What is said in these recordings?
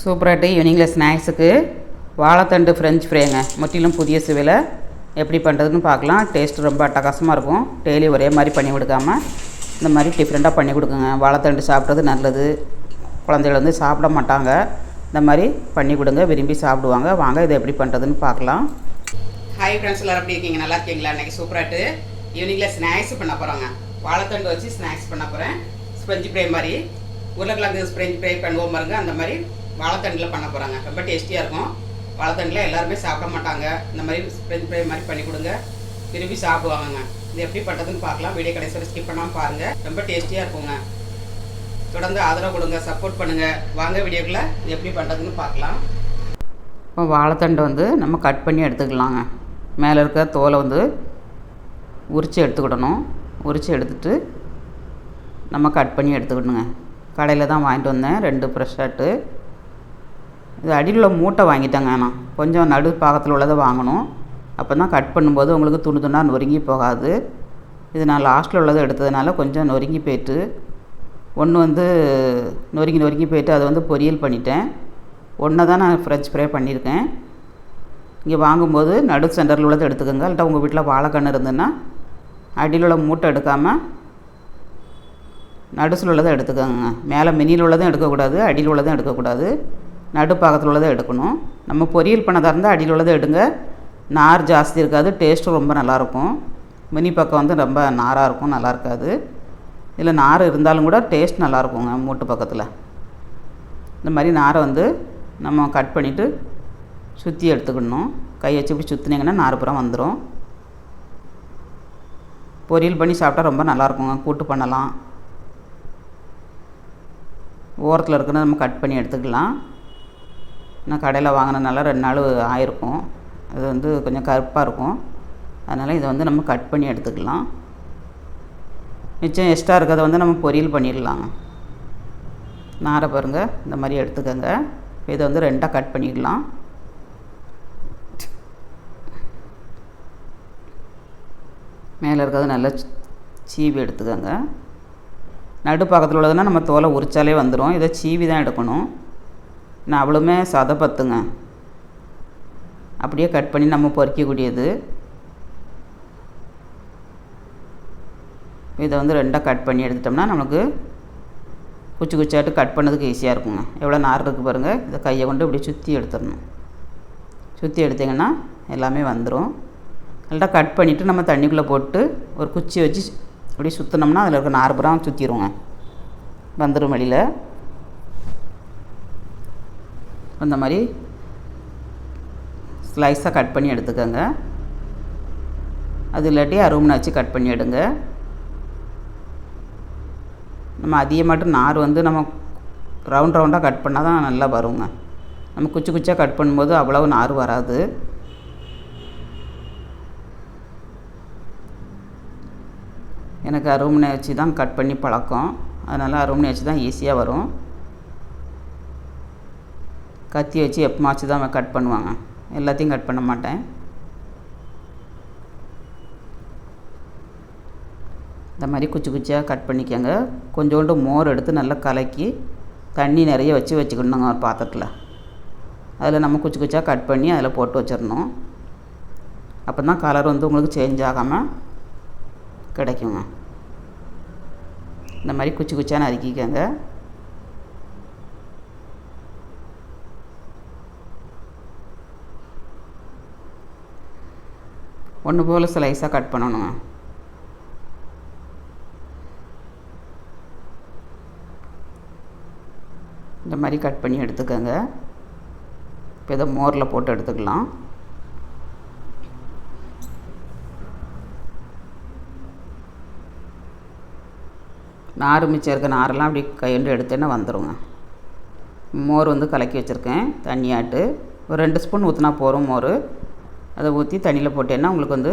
சூப்பராகிட்டு ஈவினிங்கில் ஸ்நாக்ஸுக்கு வாழைத்தண்டு ஃப்ரெஞ்ச் ஃப்ரைங்க முற்றிலும் புதிய சுவையில் எப்படி பண்ணுறதுன்னு பார்க்கலாம். டேஸ்ட் ரொம்ப அட்டகாசமாக இருக்கும். டெய்லி ஒரே மாதிரி பண்ணி கொடுக்காம இந்த மாதிரி டிஃப்ரெண்ட்டாக பண்ணி கொடுக்குங்க. வாழைத்தண்டு சாப்பிட்றது நல்லது. குழந்தைகள் வந்து சாப்பிட மாட்டாங்க. இந்த மாதிரி பண்ணி கொடுங்க. விரும்பி சாப்பிடுவாங்க. வாங்க இதை எப்படி பண்ணுறதுன்னு பார்க்கலாம். ஹாய் ஃப்ரெண்ட்ஸ் எல்லோரும் எப்படி இருக்கீங்க? நல்லா இருக்கீங்களா? இன்றைக்கி சூப்பராகிட்டு ஈவினிங்கில் ஸ்நாக்ஸ் பண்ண போகிறோங்க வாழைத்தண்டு வச்சு ஸ்நாக்ஸ் பண்ண போகிறேன் ஸ்பெஞ்ச் ஃப்ரை மாதிரி. உருளைக்கிழங்கு ஸ்ப்ரெஞ்ச் ஃப்ரை பண்ணுவோம் பாருங்க. அந்த மாதிரி வாழைத்தண்டில் பண்ண போகிறாங்க ரொம்ப டேஸ்டியாக இருக்கும். வாழைத்தண்டில் எல்லாருமே சாப்பிட மாட்டாங்க. இந்த மாதிரி ஸ்ப்ரெஞ்ச் ஃப்ரை மாதிரி பண்ணி கொடுங்க. விரும்பி சாப்பிடுவாங்கங்க. இது எப்படி பண்ணுறதுன்னு பார்க்கலாம். வீடியோ கடைசியில் ஸ்கிப் பண்ணாமல் பாருங்கள் ரொம்ப டேஸ்டியாக இருக்குங்க. தொடர்ந்து ஆதரவு கொடுங்க. சப்போர்ட் பண்ணுங்கள் வாங்க வீடியோக்குள்ளே இது எப்படி பண்ணுறதுன்னு பார்க்கலாம். இப்போ வாழைத்தண்டை வந்து நம்ம கட் பண்ணி எடுத்துக்கலாங்க. மேலே இருக்க தோலை வந்து உரித்து எடுத்துக்கிடணும். உரித்து எடுத்துட்டு நம்ம கட் பண்ணி எடுத்துக்கணுங்க. கடையில் தான் வாங்கிட்டு வந்தேன். ரெண்டு ப்ரெஷ் ஷர்ட்டு இது அடியில் உள்ள மூட்டை வாங்கிட்டேங்க நான் கொஞ்சம் நடு பாகத்தில் உள்ளதை வாங்கணும். அப்போ தான் கட் பண்ணும்போது உங்களுக்கு துணி துணா நொறுங்கி போகாது. இது நான் லாஸ்ட்டில் உள்ளதை எடுத்ததுனால கொஞ்சம் நொறுங்கி போயிட்டு ஒன்று வந்து நொறுங்கி நொறுங்கி போயிட்டு அதை வந்து பொரியல் பண்ணிட்டேன். ஒன்றை தான் நான் ஃப்ரெஞ்ச் ஃப்ரை பண்ணியிருக்கேன். இங்கே வாங்கும்போது நடு சென்டரில் உள்ளதை எடுத்துக்கோங்க. இல்லாட்டா உங்கள் வீட்டில் வாழைக்கன்று இருந்ததுன்னா அடியில் உள்ள மூட்டை எடுக்காமல் நடுசில் உள்ளதை எடுத்துக்கோங்க. மேலே மினியில் உள்ளதும் எடுக்கக்கூடாது அடியில் உள்ளதும் எடுக்கக்கூடாது. நடுப்பாகத்தில் உள்ளதை எடுக்கணும். நம்ம பொரியல் பண்ணதாக இருந்தால் அடியில் உள்ளதை எடுங்க. நார் ஜாஸ்தி இருக்காது டேஸ்ட்டும் ரொம்ப நல்லாயிருக்கும். மினி பக்கம் வந்து ரொம்ப நாராக இருக்கும் நல்லா இருக்காது. இதில் நார் இருந்தாலும் கூட டேஸ்ட் நல்லாயிருக்குங்க மூட்டு பக்கத்தில். இந்த மாதிரி நாரை வந்து நம்ம கட் பண்ணிவிட்டு சுற்றி எடுத்துக்கணும். கை வச்சு இப்படி சுற்றுனீங்கன்னா நார்புறம் வந்துடும் பொரியல் பண்ணி சாப்பிட்டா ரொம்ப நல்லாயிருக்குங்க கூட்டு பண்ணலாம். ஓரத்தில் இருக்கிறத நம்ம கட் பண்ணி எடுத்துக்கலாம். நான் கடையில் வாங்கினதுனால ரெண்டு நாள் ஆயிருக்கும். அது வந்து கொஞ்சம் கருப்பாக இருக்கும். அதனால் இதை வந்து நம்ம கட் பண்ணி எடுத்துக்கலாம். மிச்சம் எக்ஸ்ட்ரா இருக்கிறத வந்து நம்ம பொரியல் பண்ணிடலாங்க நாரை பாருங்கள் இந்த மாதிரி எடுத்துக்கோங்க. இதை வந்து ரெண்டாக கட் பண்ணிக்கலாம். மேலே இருக்கிறத நல்லா சீவி எடுத்துக்கோங்க. நடுப்பாக்கத்தில் உள்ளதுன்னா நம்ம தோலை உரிச்சாலே வந்துடும் இதை சீவி தான் எடுக்கணும். நான் அவ்வளோமே சதப்பத்துங்க. அப்படியே கட் பண்ணி நம்ம பொறிக்கக்கூடியது. இதை வந்து ரெண்டாக கட் பண்ணி எடுத்துட்டோம்னா நமக்கு குச்சி குச்சியாட்டு கட் பண்ணதுக்கு ஈஸியாக இருக்குங்க. எவ்வளோ நார் இருக்குது பாருங்கள் இதை கையை கொண்டு இப்படி சுற்றி எடுத்துடணும். சுற்றி எடுத்திங்கன்னா எல்லாமே வந்துடும் நல்லா கட் பண்ணிவிட்டு நம்ம தண்ணிக்குள்ளே போட்டு ஒரு குச்சி வச்சு அப்படியே சுற்றினோம்னா அதில் இருக்க நார்புறம் சுற்றிடுவோங்க வந்துடும் வழியில் அந்த மாதிரி ஸ்லைஸாக கட் பண்ணி எடுத்துக்கோங்க. அது இல்லாட்டி அருமனை வச்சு கட் பண்ணி எடுங்க. நம்ம அதிகமாட்டும் நார் வந்து நம்ம ரவுண்ட் ரவுண்டாக கட் பண்ணால் தான் நல்லா வருங்க. நம்ம குச்சி குச்சியாக கட் பண்ணும்போது அவ்வளவு நார் வராது. எனக்கு அருமனை வச்சு தான் கட் பண்ணி பழக்கம். அதனால் அருமனை வச்சு தான் ஈஸியாக வரும். கத்தி வச்சு எப்பமாச்சு தான் கட் பண்ணுவாங்க. எல்லாத்தையும் கட் பண்ண மாட்டேன். இந்த மாதிரி குச்சி குச்சியாக கட் பண்ணிக்கோங்க. கொஞ்சோண்டு மோர் எடுத்து நல்லா கலக்கி தண்ணி நிறைய வச்சு வச்சுக்கணுங்க ஒரு பாத்திரத்தில். அதில் நம்ம குச்சி குச்சியாக கட் பண்ணி அதில் போட்டு வச்சிடணும். அப்போ தான் கலர் வந்து உங்களுக்கு சேஞ்ச் ஆகாமல் கிடைக்குங்க. இந்த மாதிரி குச்சி குச்சியாக நறுக்கிக்கோங்க. ஒன்று போல் ஸ்லைஸாக கட் பண்ணணுங்க. இந்த மாதிரி கட் பண்ணி எடுத்துக்கோங்க. இப்போ இதை மோரில் போட்டு எடுத்துக்கலாம். நார் மிச்சம் இருக்க நாரெல்லாம் அப்படி கையண்டு எடுத்தேன்னா வந்துடுங்க மோர் வந்து கலக்கி வச்சுருக்கேன். தண்ணியாட்டு. ஒரு ரெண்டு ஸ்பூன் ஊற்றினா போகிறோம் மோர். அதை ஊற்றி தண்ணியில் போட்டேன்னா உங்களுக்கு வந்து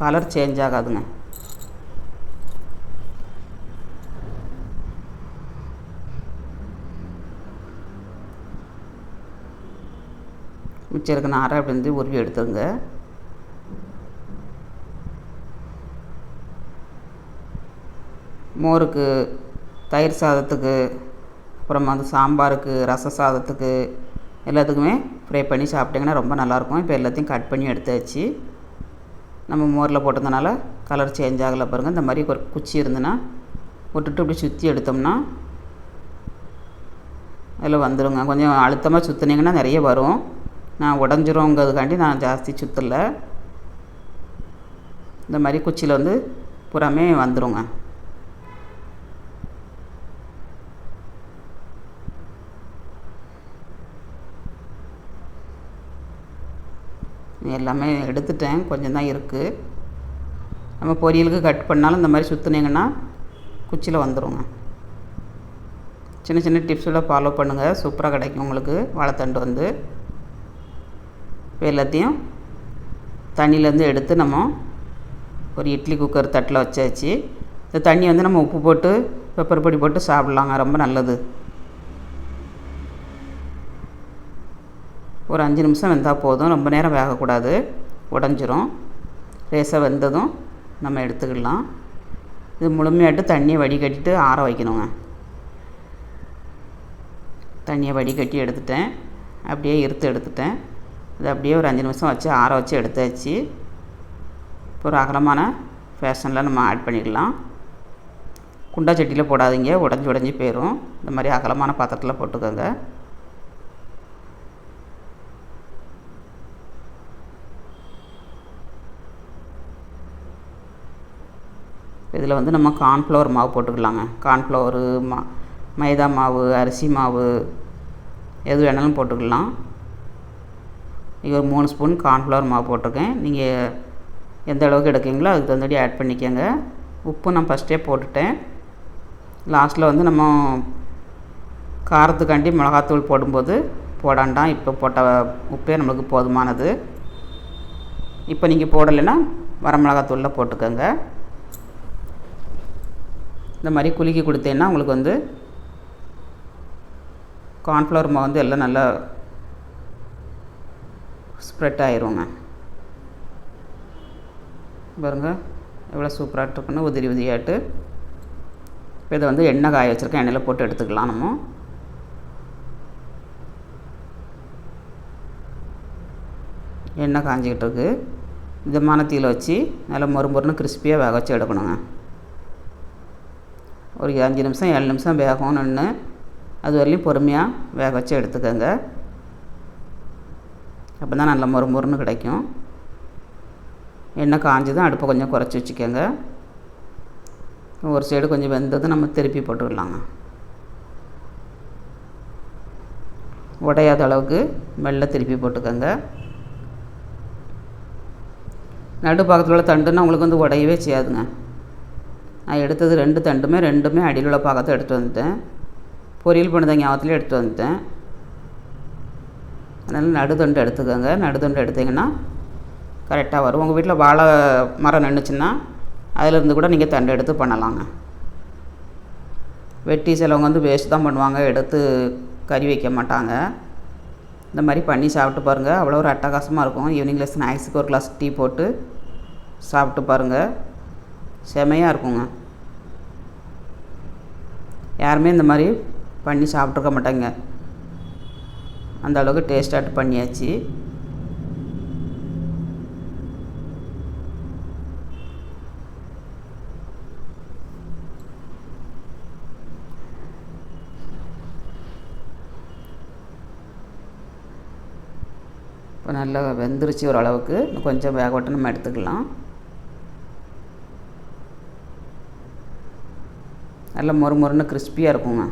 கலர் சேஞ்ச் ஆகாதுங்க. மிச்சம் இருக்க நாரை அப்படி வந்து உருவி எடுத்துங்க மோருக்கு தயிர் சாதத்துக்கு அப்புறம் வந்து சாம்பாருக்கு ரச சாதத்துக்கு எல்லாத்துக்குமே ஃப்ரை பண்ணி சாப்பிட்டிங்கன்னா ரொம்ப நல்லாயிருக்கும். இப்போ எல்லாத்தையும் கட் பண்ணி எடுத்தாச்சு. நம்ம மோரில் போட்டதுனால கலர் சேஞ்ச் ஆகலை பாருங்கள் இந்த மாதிரி ஒரு குச்சி இருந்துன்னா விட்டுட்டு இப்படி சுற்றி எடுத்தோம்னா அதில் வந்துடுங்க கொஞ்சம் அழுத்தமாக சுற்றுனீங்கன்னா நிறைய வரும். நான் உடஞ்சிருங்கிறதுக்காண்டி நான் ஜாஸ்தி சுற்றலை இந்த மாதிரி குச்சியில் வந்து புறாமே வந்துடுங்க எல்லாமே எடுத்துட்டேன். கொஞ்சம் தான் இருக்குது நம்ம பொரியலுக்கு கட் பண்ணாலும் இந்த மாதிரி சுற்றுனீங்கன்னா குச்சியில் வந்துடுங்க சின்ன சின்ன டிப்ஸெல்லாம் ஃபாலோ பண்ணுங்கள் சூப்பராக கிடைக்கும் உங்களுக்கு. வாழைத்தண்டு வந்து இப்போ எல்லாத்தையும் தண்ணியிலேருந்து எடுத்து நம்ம ஒரு இட்லி குக்கர் தட்டில் வச்சாச்சு. இந்த தண்ணி வந்து நம்ம உப்பு போட்டு பெப்பர் பொடி போட்டு சாப்பிட்லாங்க. ரொம்ப நல்லது. ஒரு அஞ்சு நிமிஷம் வெந்தால் போதும். ரொம்ப நேரம் வேகக்கூடாது. உடஞ்சிரும். லேசாக வெந்ததும் நம்ம எடுத்துக்கலாம். இது முழுமையாட்டு தண்ணியை வடிகட்டிட்டு ஆற வைக்கணுங்க. தண்ணியை வடிகட்டி எடுத்துட்டேன். அப்படியே இருத்து எடுத்துட்டேன். இது அப்படியே ஒரு அஞ்சு நிமிஷம் வச்சு ஆற வச்சு எடுத்தாச்சு. இப்போ ஒரு அகலமான ஃபேஷனில் நம்ம ஆட் பண்ணிக்கலாம். குண்டா சட்டியில் போடாதீங்க. உடஞ்சி உடஞ்சி போயிடும் இந்த மாதிரி அகலமான பாத்திரத்தில் போட்டுக்கோங்க. இதில் வந்து நம்ம கார்ன்ஃப்ளவர் மாவு போட்டுக்கலாங்க. கார்ன்ஃப்ளவரு மா மைதா மாவு அரிசி மாவு எது வேணாலும் போட்டுக்கலாம். இது ஒரு மூணு ஸ்பூன் கார்ன்ஃப்ளவர் மாவு போட்டிருக்கேன். நீங்கள் எந்த அளவுக்கு எடுக்கீங்களோ அதுக்கு தகுந்தபடி ஆட் பண்ணிக்கோங்க. உப்பு நான் ஃபஸ்ட்டே போட்டுட்டேன். லாஸ்ட்டில் வந்து நம்ம காரத்துக்காண்டி மிளகாத்தூள் போடும்போது போடாண்டாம் இப்போ போட்ட உப்பே நம்மளுக்கு போதுமானது. இப்போ நீங்கள் போடலைன்னா வரமிளகாத்தூளில் போட்டுக்கோங்க. இந்த மாதிரி குலுக்கி கொடுத்தேன்னா உங்களுக்கு வந்து கார்ன்ஃப்ளவர் மாவு வந்து எல்லாம் நல்லா ஸ்ப்ரெட் ஆயிருங்க. பாருங்க எவ்வளோ சூப்பராக இருக்குன்னு உதிரி உதிரியாட்டு இப்போ இதை வந்து எண்ணெய் காய வச்சுருக்கேன். எண்ணெயில் போட்டு எடுத்துக்கலாம் நம்ம. எண்ணெய் காஞ்சிக்கிட்டு இருக்கு. மிதமான தீயில் வச்சு நல்லா மொறு மொறுன்னு கிறிஸ்பியாக வேக வச்சு எடுக்கணுங்க. ஒரு அஞ்சு நிமிஷம் ஏழு நிமிஷம் வேகும் நின்று அது வரலையும் பொறுமையாக வேக வச்சு எடுத்துக்கோங்க. அப்போ தான் நல்ல மொறு மொறுன்னு கிடைக்கும். எண்ணெய் காஞ்சதும் அடுப்பை கொஞ்சம் குறைச்சி வச்சுக்கோங்க. ஒரு சைடு கொஞ்சம் வெந்ததும் நம்ம திருப்பி போட்டுடலாங்க. உடையாத அளவுக்கு மெல்ல திருப்பி போட்டுக்கோங்க. நடு பக்கத்தில் உள்ள தண்டுன்னா உங்களுக்கு வந்து உடையவே செய்யாதுங்க. நான் எடுத்தது ரெண்டு தண்டுமே ரெண்டுமே அடியில் உள்ள பாகத்தை எடுத்து வந்துட்டேன். பொரியல் பண்ணதை ஞாபகத்துலேயே எடுத்து வந்துட்டேன். அதனால் நடுதண்டு எடுத்துக்கோங்க. நடுதண்டு எடுத்திங்கன்னா கரெக்டாக வரும். உங்கள் வீட்டில் வாழை மரம் நின்றுச்சுன்னா அதிலிருந்து கூட நீங்கள் தண்டு எடுத்து பண்ணலாங்க. வெட்டி சிலவங்க வந்து வேஸ்ட் தான் பண்ணுவாங்க. எடுத்து கறி வைக்க மாட்டாங்க. இந்த மாதிரி பண்ணி சாப்பிட்டு பாருங்கள் அவ்வளோ ஒரு அட்டகாசமாக இருக்கும். ஈவினிங்கில் ஸ்நாக்ஸுக்கு ஒரு கிளாஸ் டீ போட்டு சாப்பிட்டு பாருங்கள் செமையாக இருக்குங்க. யாருமே இந்த மாதிரி பண்ணி சாப்பிட்ருக்க மாட்டாங்க. அந்த அளவுக்கு டேஸ்டாக பண்ணியாச்சு. இப்போ நல்லா வெந்துருச்சு ஓரளவுக்கு கொஞ்சம் வேக விட்டு நம்ம எடுத்துக்கலாம். நல்லா மொறு மொறுன்னு கிறிஸ்பியாக இருக்குங்க.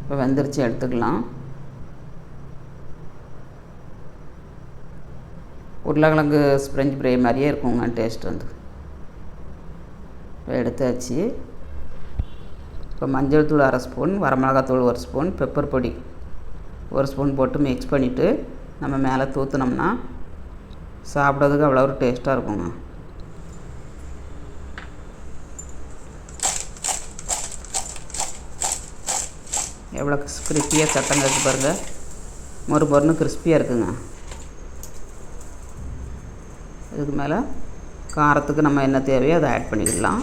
இப்போ வெந்துருச்சு எடுத்துக்கலாம். உருளைக்கிழங்கு ஸ்ப்ரெஞ்ச் ஃப்ரை மாதிரியே இருக்குங்க டேஸ்ட் வந்து. இப்போ எடுத்தாச்சு. இப்போ மஞ்சள் தூள் அரை ஸ்பூன் வரமிளகாத்தூள் ஒரு ஸ்பூன் பெப்பர் பொடி ஒரு ஸ்பூன் போட்டு மிக்ஸ் பண்ணிவிட்டு நம்ம மேலே தூத்துனோம்னா சாப்பிட்றதுக்கு அவ்வளோ ஒரு டேஸ்ட்டாக இருக்குங்க. எவ்வளோ கிறிஸ்பியாக சத்தங்க இருக்குது பாருங்கள் மொறு மொறுன்னு கிறிஸ்பியாக இருக்குங்க. இதுக்கு மேலே காரத்துக்கு நம்ம என்ன தேவையோ அதை ஆட் பண்ணிக்கலாம்.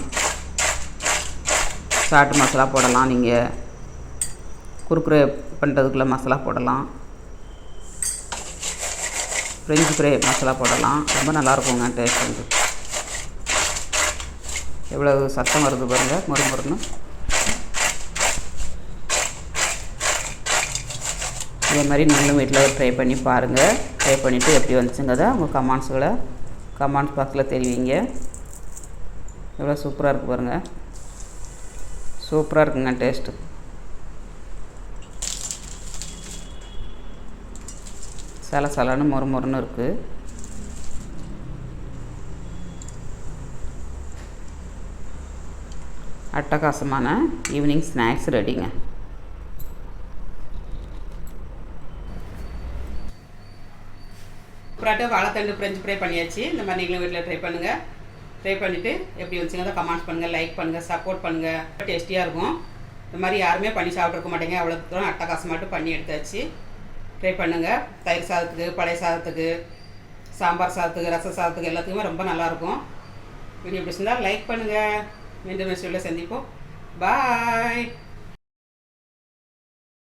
சாட்டு மசாலா போடலாம் நீங்கள் குறுக்குறை பண்ணுறதுக்குள்ள மசாலா போடலாம். ஃப்ரெஞ்சு ஃப்ரை மசாலா போடலாம். ரொம்ப நல்லாயிருக்குங்க டேஸ்ட் வந்து. எவ்வளோ சத்தம் வருது பாருங்கள் முறு இதே மாதிரி நீங்களும் வீட்டில் ட்ரை பண்ணி பாருங்கள் ட்ரை பண்ணிவிட்டு எப்படி வந்துச்சுங்கிறத உங்கள் கமெண்ட்ஸுகளை கமெண்ட்ஸ் பாக்ஸில் தெரிவிங்க. எவ்வளோ சூப்பராக இருக்குது பாருங்கள் சூப்பராக இருக்குங்க டேஸ்ட்டு சல சலன்னு மொறு மொறுன்னு இருக்குது அட்டகாசமான ஈவினிங் ஸ்நாக்ஸ் ரெடிங்க அப்புறாட்டு வாழைத்தண்டு ஃப்ரெஞ்ச் ஃப்ரை பண்ணியாச்சு. இந்த மாதிரி நீங்களும் வீட்டில் ட்ரை பண்ணுங்கள் ட்ரை பண்ணிவிட்டு எப்படி வந்துச்சுங்க கமெண்ட்ஸ் பண்ணுங்கள் லைக் பண்ணுங்கள் சப்போர்ட் பண்ணுங்கள் டேஸ்டியாக இருக்கும். இந்த மாதிரி யாருமே பண்ணி சாப்பிட்ருக்க மாட்டேங்க. அவ்வளோ தூரம் அட்டகாசமாட்டு பண்ணி எடுத்தாச்சு. ட்ரை பண்ணுங்கள் தயிர் சாதத்துக்கு பழைய சாதத்துக்கு சாம்பார் சாதத்துக்கு ரச சாதத்துக்கு எல்லாத்துக்குமே ரொம்ப நல்லாயிருக்கும் வீடியோ பிடிச்சிருந்தா லைக் பண்ணுங்கள் மீண்டும் நெக்ஸ்ட் வீடியோவில் சந்திப்போம். பாய்